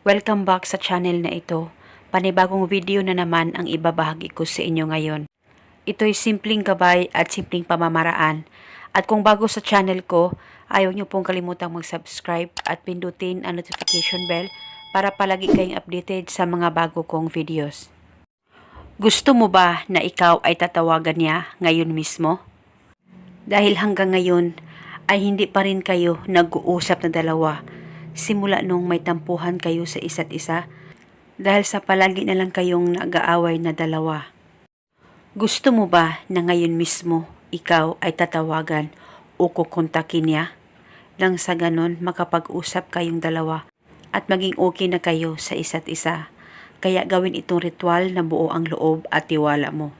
Welcome back sa channel na ito. Panibagong video na naman ang ibabahagi ko sa inyo ngayon. Ito'y simpleng gabay at simpleng pamamaraan. At kung bago sa channel ko, ayaw niyo pong kalimutang mag-subscribe at pindutin ang notification bell para palagi kayong updated sa mga bago kong videos. Gusto mo ba na ikaw ay tatawagan niya ngayon mismo? Dahil hanggang ngayon ay hindi pa rin kayo nag-uusap na dalawa simula nung may tampuhan kayo sa isa't isa dahil sa palagi na lang kayong nag-aaway na dalawa. Gusto mo ba na ngayon mismo ikaw ay tatawagan o kukontakin niya? Nang sa ganon makapag-usap kayong dalawa at maging okay na kayo sa isa't isa. Kaya gawin itong ritual na buo ang loob at tiwala mo.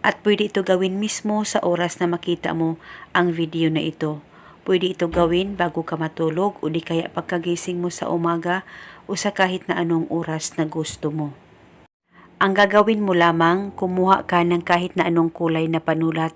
At pwede ito gawin mismo sa oras na makita mo ang video na ito. Pwede ito gawin bago ka matulog o di kaya pagkagising mo sa umaga o sa kahit na anong oras na gusto mo. Ang gagawin mo lamang, kumuha ka ng kahit na anong kulay na panulat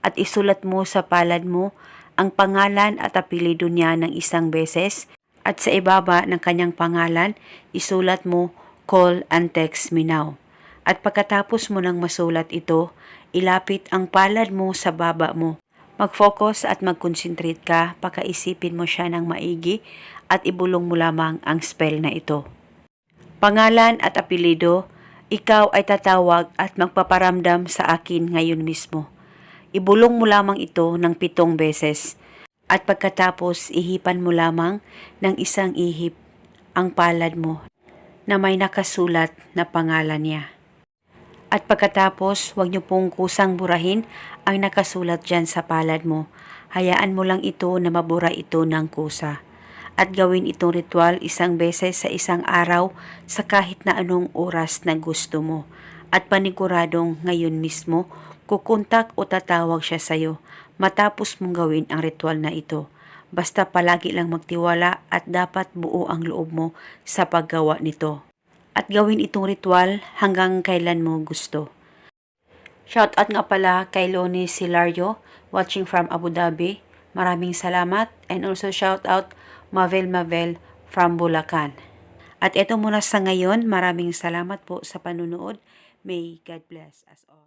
at isulat mo sa palad mo ang pangalan at apelido niya ng isang beses at sa ibaba ng kanyang pangalan, isulat mo call and text me now. At pagkatapos mo nang masulat ito, ilapit ang palad mo sa baba mo. Mag-focus at mag-concentrate ka, pakaisipin mo siya ng maigi at ibulong mo lamang ang spell na ito. Pangalan at apelido, ikaw ay tatawag at magpaparamdam sa akin ngayon mismo. Ibulong mo lamang ito ng pitong beses at pagkatapos ihipan mo lamang ng isang ihip ang palad mo na may nakasulat na pangalan niya. At pagkatapos, huwag niyo pong kusang burahin ang nakasulat dyan sa palad mo. Hayaan mo lang ito na mabura ito ng kusa. At gawin itong ritual isang beses sa isang araw sa kahit na anong oras na gusto mo. At paniguradong ngayon mismo, kukontak o tatawag siya sa'yo matapos mong gawin ang ritual na ito. Basta palagi lang magtiwala at dapat buo ang loob mo sa paggawa nito. At gawin itong ritual hanggang kailan mo gusto. Shout out nga pala kay Loni Silario watching from Abu Dhabi. Maraming salamat and also shout out Mavel Mavel from Bulacan. At ito muna sa ngayon, maraming salamat po sa panunood. May God bless us all.